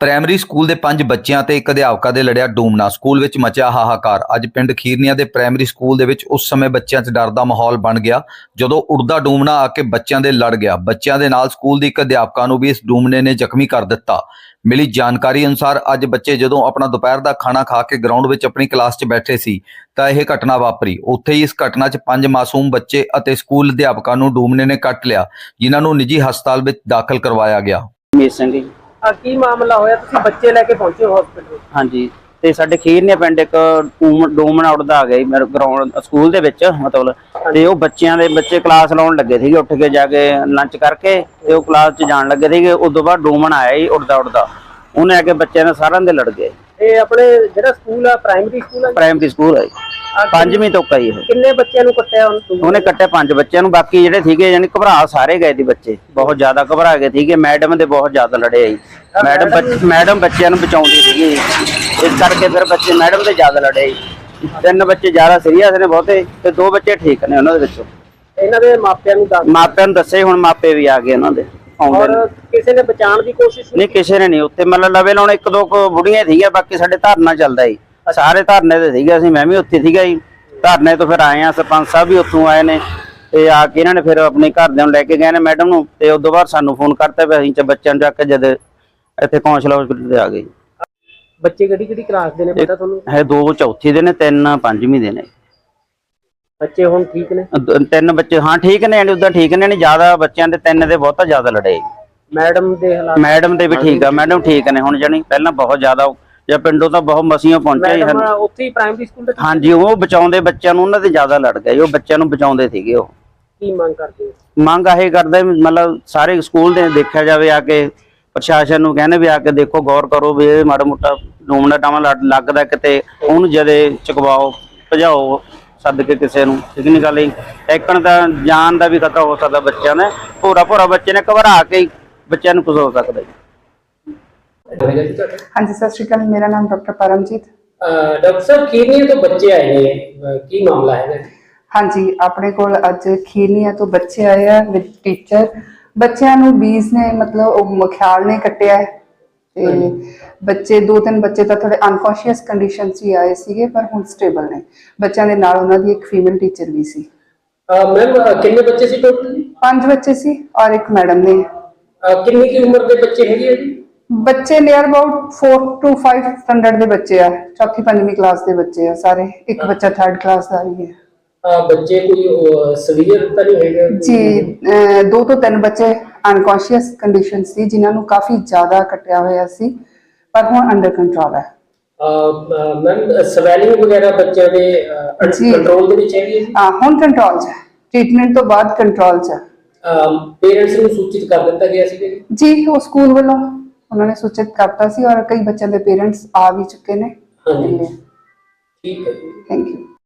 Primary school ਦੇ ਪੰਜ ਬੱਚਿਆਂ ਤੇ ਇੱਕ ਅਧਿਆਪਕਾ ਦੇ ਲੜਿਆ ਡੂਮਣਾ। ਸਕੂਲ ਵਿੱਚ ਮਚਿਆ ਹਾਹਾਕਾਰ। ਅੱਜ ਪਿੰਡ ਖੀਰਨੀਆਂ ਦੇ ਪ੍ਰਾਇਮਰੀ ਸਕੂਲ ਦੇ ਵਿੱਚ ਉਸ ਸਮੇਂ ਬੱਚਿਆਂ 'ਚ ਡਰ ਦਾ ਮਾਹੌਲ ਬਣ ਗਿਆ, ਜਦੋਂ ਉੜਦਾ ਡੂਮਣਾ ਆ ਕੇ ਬੱਚਿਆਂ ਦੇ ਲੜ ਗਿਆ। ਬੱਚਿਆਂ ਦੇ ਨਾਲ ਸਕੂਲ ਦੀ ਇੱਕ ਅਧਿਆਪਕਾ ਨੂੰ ਵੀ ਇਸ ਡੂਮਣੇ ਨੇ ਜ਼ਖਮੀ ਕਰ ਦਿੱਤਾ। ਮਿਲੀ ਜਾਣਕਾਰੀ ਅਨੁਸਾਰ ਅੱਜ ਬੱਚੇ ਜਦੋਂ ਆਪਣਾ ਦੁਪਹਿਰ ਦਾ ਖਾਣਾ ਖਾ ਕੇ ਗਰਾਊਂਡ ਵਿੱਚ ਆਪਣੀ ਕਲਾਸ 'ਚ ਬੈਠੇ ਸੀ, ਤਾਂ ਇਹ ਘਟਨਾ ਵਾਪਰੀ। ਉੱਥੇ ਹੀ ਇਸ ਘਟਨਾ 'ਚ ਪੰਜ ਮਾਸੂਮ ਬੱਚੇ ਅਤੇ ਸਕੂਲ ਅਧਿਆਪਕਾਂ ਨੂੰ ਡੂਮਣੇ ਨੇ ਕੱਟ ਲਿਆ, ਜਿਨ੍ਹਾਂ ਨੂੰ ਨਿੱਜੀ ਹਸਪਤਾਲ ਵਿੱਚ ਦਾਖਲ ਕਰਵਾਇਆ ਗਿਆ। ਮੀਤ ਸਿੰਘ ਜੀ ਆ ਕੀ ਮਾਮਲਾ ਹੋਇਆ? ਤੁਸੀਂ ਬੱਚੇ ਲੈ ਕੇ ਪਹੁੰਚੇ ਹਸਪੀਟਲ ਹਾਂਜੀ ਤੇ ਸਾਡੇ ਖੀਰਨੇ ਪਿੰਡ ਇੱਕ ਡੂਮ- ਡੂਮਣਾ ਉੜਦਾ ਆ ਗਿਆ ਜੀ ਮੇਰੇ ਗਰਾਊਂਡ ਸਕੂਲ ਦੇ ਵਿੱਚ ਮਤਲਬ ਤੇ ਉਹ ਬੱਚਿਆਂ ਦੇ ਬੱਚੇ ਕਲਾਸ ਲਾਉਣ ਲੱਗੇ ਸੀਗੇ ਉੱਠ ਕੇ ਜਾ ਕੇ ਲੰਚ ਕਰਕੇ ਤੇ ਉਹ ਕਲਾਸ 'ਚ ਜਾਣ ਲੱਗੇ ਸੀਗੇ ਉਸ ਤੋਂ ਬਾਅਦ ਡੂਮਣ ਆਇਆ ਜੀ ਉਹਨੇ ਆ ਕੇ ਬੱਚਿਆਂ ਨਾਲ ਸਾਰਿਆਂ ਦੇ ਲੜ ਗਏ। ਇਹ ਆਪਣੇ ਜਿਹੜਾ ਸਕੂਲ ਆ ਪ੍ਰਾਇਮਰੀ ਸਕੂਲ ਆ ਪ੍ਰਾਇਮਰੀ ਸਕੂਲ ਹੈ ਜੀ। ਪੰਜਵੀਂ ਤੋਂ ਕਈ ਇਹ ਕਿੰਨੇ ਬੱਚਿਆਂ ਨੂੰ ਕੱਟਿਆ ਉਹਨੂੰ ਤੁਸੀਂ? ਉਹਨੇ ਕੱਟੇ ਪੰਜ ਬੱਚਿਆਂ ਨੂੰ ਬਾਕੀ ਜਿਹੜੇ ਸੀਗੇ ਯਾਨੀ ਘਬਰਾ ਸਾਰੇ ਗਏ ਸੀ ਬੱਚੇ ਬਹੁਤ ਜ਼ਿਆਦਾ ਘਬਰਾ ਗਏ ਸੀਗੇ ਮੈਡਮ ਦੇ ਬਹੁਤ ਜ਼ਿਆਦਾ ਲੜੇ ਆਈ। ਮੈਡਮ ਬੱਚ- ਮੈਡਮ ਬੱਚਿਆਂ ਨੂੰ ਬਚਾਉਂਦੀ ਸੀਗੀ। ਇਸ ਕਰਕੇ ਫਿਰ ਬੱਚੇ ਮੈਡਮ ਦੇ ਜ਼ਿਆਦਾ ਲੜੇ ਜੀ ਤਿੰਨ ਬੱਚੇ ਜ਼ਿਆਦਾ ਸੀਰੀਅਸ ਨੇ ਬਹੁਤੇ ਤੇ ਦੋ ਬੱਚੇ ਠੀਕ ਨੇ ਉਹਨਾਂ ਦੇ ਵਿੱਚੋਂ। ਇਹਨਾਂ ਦੇ ਮਾਪਿਆਂ ਨੂੰ ਦੱਸ। ਮਾਪਿਆਂ ਨੂੰ ਦੱਸੇ ਹੁਣ ਮਾਪੇ ਵੀ ਆ ਗਏ ਉਹਨਾਂ ਦੇ ਆਉਂਦੇ ਔਰ ਨੇ। ਕਿਸੇ ਨੇ ਬਚਾਉਣ ਦੀ ਕੋਸ਼ਿਸ਼ ਨਹੀਂ ਕਿਸੇ ਨੇ ਨਹੀਂ ਉੱਥੇ ਮਤਲਬ ਲਵੇ ਲਾਉਣ ਇੱਕ ਦੋ ਕੁ ਬੁੜੀਆਂ ਸੀਗੀਆਂ ਬਾਕੀ ਸਾਡੇ ਧਰਨਾ ਚੱਲਦਾ ਜੀ ਸਾਰੇ ਧਰਨੇ ਤੇ ਸੀਗੇ ਅਸੀਂ ਮੈਂ ਵੀ ਉੱਥੇ ਸੀਗਾ ਜੀ। ਧਰਨੇ ਤੋਂ ਫਿਰ ਆਏ ਆ ਸਰਪੰਚ ਸਾਹਿਬ ਵੀ ਉੱਥੋਂ ਆਏ ਨੇ। ਤੇ ਆ ਕੇ ਇਹਨਾਂ ਨੇ ਫਿਰ ਆਪਣੇ ਘਰਦਿਆਂ ਨੂੰ ਲੈ ਕੇ ਗਏ ਨੇ ਮੈਡਮ ਨੂੰ। ਤੇ ਉਦੋਂ ਬਾਅਦ ਸਾਨੂੰ ਫੋਨ ਕਰਤਾ ਵੀ ਅਸੀਂ ਚ ਬੱਚਿਆਂ ਨੂੰ ਜਾ ਕੇ ਜਦ ਇੱਥੇ ਕੌਂਸਲ ਹਸਪੀਟਲ ਤੇ ਆ ਗਏ। ਬੱਚੇ ਕਿਹੜੀ ਕਿਹੜੀ ਕਲਾਸ ਦੇ ਨੇ ਪਤਾ ਤੁਹਾਨੂੰ? ਇਹ ਦੋ ਚੌਥੀ ਦੇ ਨੇ ਤਿੰਨ ਪੰਜਵੀਂ ਦੇ ਨੇ। ਬੱਚੇ ਹੁਣ ਠੀਕ ਨੇ? ਤਿੰਨ ਬੱਚੇ ਹਾਂ ਠੀਕ ਨੇ ਯਾਨੀ ਉਦਾਂ ਠੀਕ ਨੇ ਨਹੀਂ ਜ਼ਿਆਦਾ ਬੱਚਿਆਂ ਦੇ ਤਿੰਨ ਦੇ ਬਹੁਤਾ ਜ਼ਿਆਦਾ ਲੜੇ। ਮੈਡਮ ਦੇ ਹਾਲਾਤ ਮੈਡਮ ਦੇ ਵੀ ਠੀਕ ਆ ਮੈਡਮ ਠੀਕ ਨੇ ਹੁਣ ਜਾਣੀ ਪਹਿਲਾਂ ਬਹੁਤ ਜ਼ਿਆਦਾ ਜਾਂ ਪਿੰਡੋਂ ਤਾਂ ਬਹੁਤ ਮਸੀਆਂ ਪਹੁੰਚਿਆ ਸਾਨੂੰ ਉੱਥੇ ਹੀ ਪ੍ਰਾਇਮਰੀ ਸਕੂਲ ਦੇ ਹਾਂਜੀ ਉਹ ਬਚਾਉਂਦੇ ਬੱਚਿਆਂ ਨੂੰ ਉਹਨਾਂ ਤੇ ਜ਼ਿਆਦਾ ਲੜ ਗਏ। ਉਹ ਬੱਚਿਆਂ ਨੂੰ ਬਚਾਉਂਦੇ ਸੀਗੇ ਉਹ। ਕੀ ਮੰਗ ਕਰਦੇ ਹੋ? ਮੰਗ ਇਹ ਕਰਦੇ ਮਤਲਬ ਸਾਰੇ ਸਕੂਲ ਦੇ ਦੇਖਿਆ ਜਾਵੇ ਆ ਕੇ ਪ੍ਰਸ਼ਾਸਨ ਨੂੰ ਕਹਿੰਦੇ ਵੀ ਆ ਕੇ ਦੇਖੋ ਗੌਰ ਕਰੋ ਵੀ ਇਹ ਮਾੜਾ ਮੋਟਾ ਡੂਮਣਾ ਟਾਵਾਂ ਲੱਗਦਾ ਕਿਤੇ ਉਹਨੂੰ ਜਦੇ ਚਕਵਾਓ ਭਜਾਓ ਸੱਦ ਕੇ ਕਿਸੇ ਨੂੰ। ਠੀਕ ਨਹੀਂ ਗੱਲ ਜੀ? ਟੈਕਣ ਦਾ ਜਾਨ ਦਾ ਵੀ ਖਤਰਾ ਹੋ ਸਕਦਾ ਬੱਚਿਆਂ ਨੇ ਭੋਰਾ ਭੋਰਾ ਬੱਚੇ ਨੇ ਘਬਰਾ ਕੇ ਹੀ ਬੱਚਿਆਂ ਨੂੰ ਕੁਝ ਹੋ ਸਕਦਾ ਹਾਂਜੀ ਸਤਿ ਸ਼੍ਰੀ ਅਕਾਲ। ਮੇਰਾ ਨਾਮ ਡਾਕਟਰ ਪਰਮਜੀਤ। ਡਾਕਟਰ ਸਾਹਿਬ ਕੀਨੀਆ ਤੋਂ ਬੱਚੇ ਆਏ ਨੇ। ਕੀ ਮਾਮਲਾ ਹੈ? ਹਾਂਜੀ ਆਪਣੇ ਕੋਲ ਅੱਜ ਖੀਰਨੀਆ ਤੋਂ ਬੱਚੇ ਆਏ ਆ ਵਿਦ ਟੀਚਰ। ਬੱਚਿਆਂ ਨੂੰ ਬੀਜ ਨੇ ਮਤਲਬ ਮਖਿਆਲ ਨੇ ਕੱਟਿਆ ਹੈ। ਤੇ ਬੱਚੇ ਦੋ ਤਿੰਨ ਬੱਚੇ ਤਾਂ ਥੋੜੇ ਅਨਕੌਂਸ਼ੀਅਸ ਕੰਡੀਸ਼ਨ 'ਚ ਹੀ ਆਏ ਸੀਗੇ ਪਰ ਹੁਣ ਸਟੇਬਲ ਨੇ। ਬੱਚਿਆਂ ਦੇ ਨਾਲ ਉਹਨਾਂ ਦੀ ਇੱਕ ਫੀਮੇਲ ਟੀਚਰ ਵੀ ਸੀ। ਮੈਮ ਕਿੰਨੇ ਬੱਚੇ ਸੀ ਟੋਟਲ ਪੰਜ ਬੱਚੇ ਸੀ ਔਰ ਇੱਕ ਮੈਡਮ ਨੇ। ਕਿੰਨੀ ਕੀ ਉਮਰ ਦੇ ਬੱਚੇ ਹੈਗੇ ਜੀ? ਬੱਚੇ ਨੀਅਰ ਅਬਾਊਟ 4 ਟੂ 5 ਸਟੈਂਡਰਡ ਦੇ ਬੱਚੇ ਆ। ਚੌਥੀ ਪੰਜਵੀਂ ਕਲਾਸ ਦੇ ਬੱਚੇ ਆ ਸਾਰੇ। ਇੱਕ ਬੱਚਾ ਥਰਡ ਕਲਾਸ ਦਾ ਵੀ ਹੈ। ਬੱਚੇ ਕੋਈ ਸਵੀਅਰ ਤਾਂ ਨਹੀਂ ਹੈਗਾ? ਜੀ ਅਹ ਦੋ ਤੋਂ ਤਿੰਨ ਬੱਚੇ ਅਨਕੌਂਸ਼ੀਅਸ ਕੰਡੀਸ਼ਨ ਸੀ ਜਿਨ੍ਹਾਂ ਨੂੰ ਕਾਫੀ ਜ਼ਿਆਦਾ ਕੱਟਿਆ ਹੋਇਆ ਸੀ ਪਰ ਹੁਣ ਅੰਡਰ ਕੰਟਰੋਲ ਹੈ। ਮੈਮ ਸਵੈਲਿੰਗ ਵਗੈਰਾ ਬੱਚਿਆਂ ਦੇ ਜੀ। ਕੰਟਰੋਲ ਦੇ ਵਿੱਚ ਹੈਗੀ ਹੈ ਜੀ? ਹਾਂ ਹੁਣ ਕੰਟਰੋਲ 'ਚ ਹੈ। ਟ੍ਰੀਟਮੈਂਟ ਤੋਂ ਬਾਅਦ ਕੰਟਰੋਲ 'ਚ ਹੈ। ਪੇਰੈਂਟਸ ਨੂੰ ਸੂਚਿਤ ਕਰ ਦਿੱਤਾ ਗਿਆ ਸੀ ਜੀ ਉਹ ਸਕੂਲ ਵੱਲੋਂ ਉਹਨਾਂ ਨੇ ਸੂਚਿਤ ਕਰਤਾ ਸੀ ਔਰ ਕਈ ਬੱਚਿਆਂ ਦੇ ਪੇਰੈਂਟਸ ਆ ਵੀ ਚੁੱਕੇ ਨੇ। ਹਾਂਜੀ। ਠੀਕ ਹੈ ਜੀ। Thank you